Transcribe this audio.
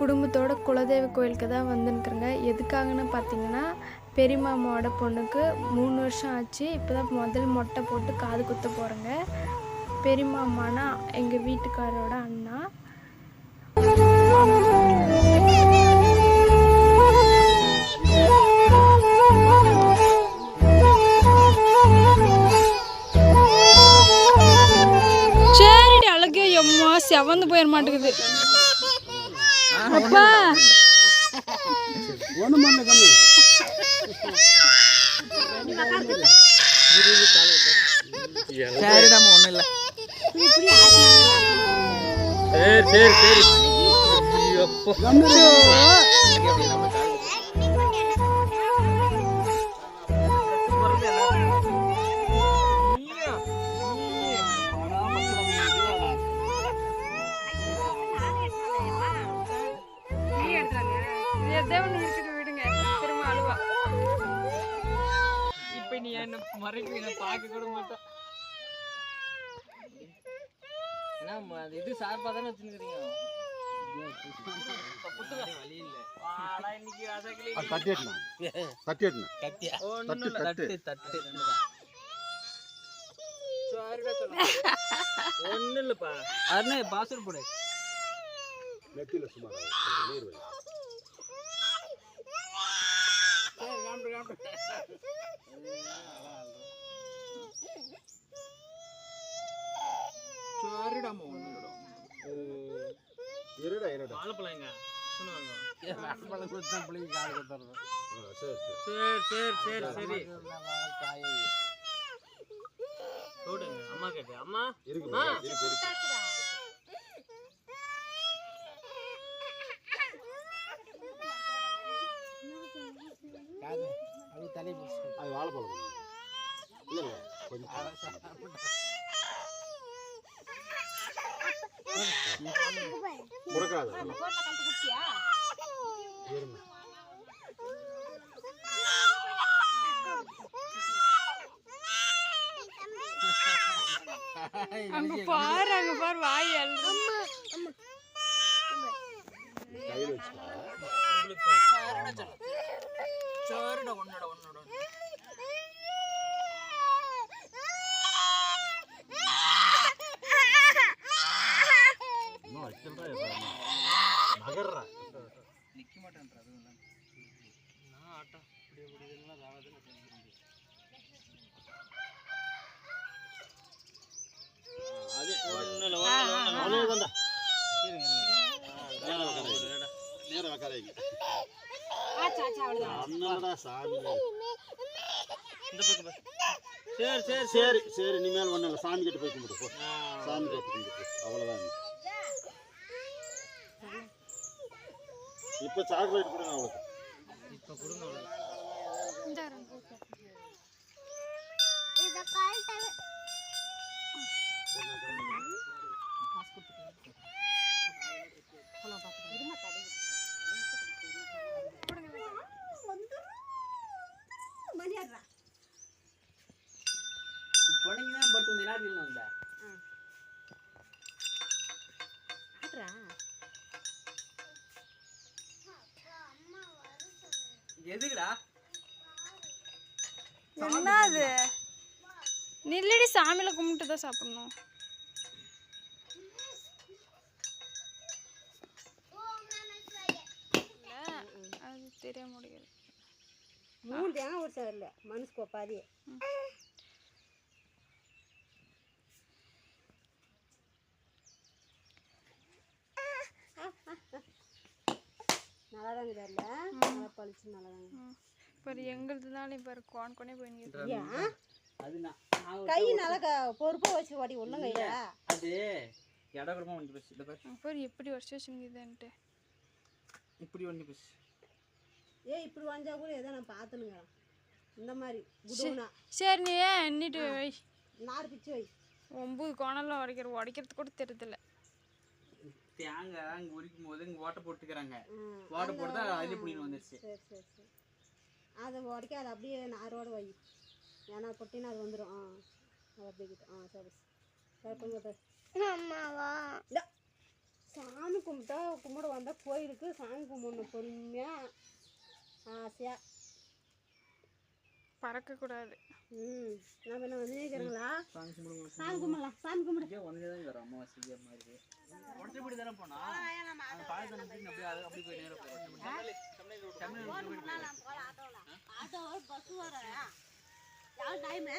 குடும்பத்தோட குலதெய்வ கோயிலுக்கு தான் வந்துருக்குறேங்க. எதுக்காகன்னு பார்த்தீங்கன்னா பெரியமாமாவோட பொண்ணுக்கு மூணு வருஷம் ஆச்சு. இப்போ தான் முதல் மொட்டை போட்டு காது குத்த போகிறேங்க பெரியமாமானா எங்கள் வீட்டுக்காரோட அண்ணா. சரிடி அழகே எம்மா செவந்து போயிட மாட்டேங்குது. அப்பா ஒன்றும் பண்ணல கம்மி சரிடாம ஒன்றும் இல்லை சரி சரி சரி எதோ ஒன்று இருக்குது விடுங்க திரும்ப அழுவா. இப்போ நீ என்ன மறைக்க நான் பார்க்க கூட மாட்டேன் என்ன ம- அது இது சார்பாக தானே வச்சுருக்கிறீங்க? தட்டி தட்டி தட்டு, தட்டு. தட்டு ஒன்றும் இல்லைப்பா அருணே பாசல் போடு. நெத்தியில் சுமார் நீர் ஒன்றும் இல்லைடா இருடா இருடா. வாழைப்பழம் எங்க கொடுத்தா பிள்ளைங்க கொடுத்துறது சரி சரி. சரி சரி சரி போடுங்க அம்மா கேட்டு. அம்மா. இருக்கு ஆ. இருக்கு இருக்கு. அது வாழைப்பழம். இல்லை இல்லை கொஞ்சம் முடக்காது அங்க பாரு அங்க பாரு வாய் அழுது. கையில் வச்சுக்கோ. நகர்றா நிக்க மாட்டேன்ற அதுவும் இல்லை நான் ஆட்டம் இப்படி இப்படி இதெல்லாம் ராவதுன்னு அது ஒன்றும் நேரம் சாமி. இந்த பக்கம். சரி. சரி சரி. சரி இனிமேல் ஒன்றும் இல்லை. சாமி கிட்ட போய் கும்பிடு போ. ஆ, சாமி கிட்ட கும்பிடு போ. இப்போ சாக்லேட் கொடுங்க அவளுக்கு. இப்ப கொடுங்க நீங்க தான் பட்டு வந்து என்ன எதுக்குடா? என்னது? நில்லடி சாமியில கும்பிட்டு தான் சாப்பிடணும். இல்ல, அது தெரிய முடியாது மூணு தேங்காய் ஒரு சரியில்லை மனுஷுக்கு பாதி. நல்லா தாங்க தெரியல நல்லா பளிச்சு நல்லா தாங்க இப்போ எங்களுதுனால இப்போ கோன் கொனே போய் ஒரு- கை நல்லா பொறுப்பாக வச்சு ஓடி ஒன்றும் கையில? அது ஒன்று பாரு. அப்புறம் எப்படி வருஷம் வச்சுருக்குதுன்ட்டு. இப்படி ஒன்று பேசு ஏ இப்படி வந்தா கூட ஏதோ நான் பார்த்துனுங்க. இந்த மாதிரி சரி நீ ஏன் எண்ணிட்டு வை. நார் பிச்சு வை. ஒம்பது கோணம்லாம் உடைக்கிற உடைக்கிறது கூட தெரியதில்ல தேங்காய் அங்கே உரிக்கும் போது இங்கே ஓட்டை போட்டுக்கிறாங்க. ஓட்டை போட்டு தான் அதில் பிடின்னு வந்துருச்சு. சரி சரி சரி. அதை உடைக்க அதை அப்படியே நாரோட வை. ஏன்னா பொட்டினா அது வந்துடும் ஆ அது அப்படியே. ஆ சரி சரி. கொஞ்சம் சாமி கும்பிட்டா கும்பிட வந்தால் கோயிலுக்கு சாமி கும்பிடணும். பொறுமையாக பறக்கக்கூடாது. ம். நம்ம என்ன வந்து இருக்கிறீங்களா சாமி கும்பிடுங்க சாமி கும்பிடலாம் சாமி கும்பிடு. இங்கே ஒன்றே தான் வரும் அமாவாசை மாதிரி உடச்சபடி தானே போனா? அந்த பாயத்தை நிறுத்தி அப்படியே அது அப்படி போய் நேராக போகிறோம் தமிழ் ஆட்டோ பஸ் வர டைமு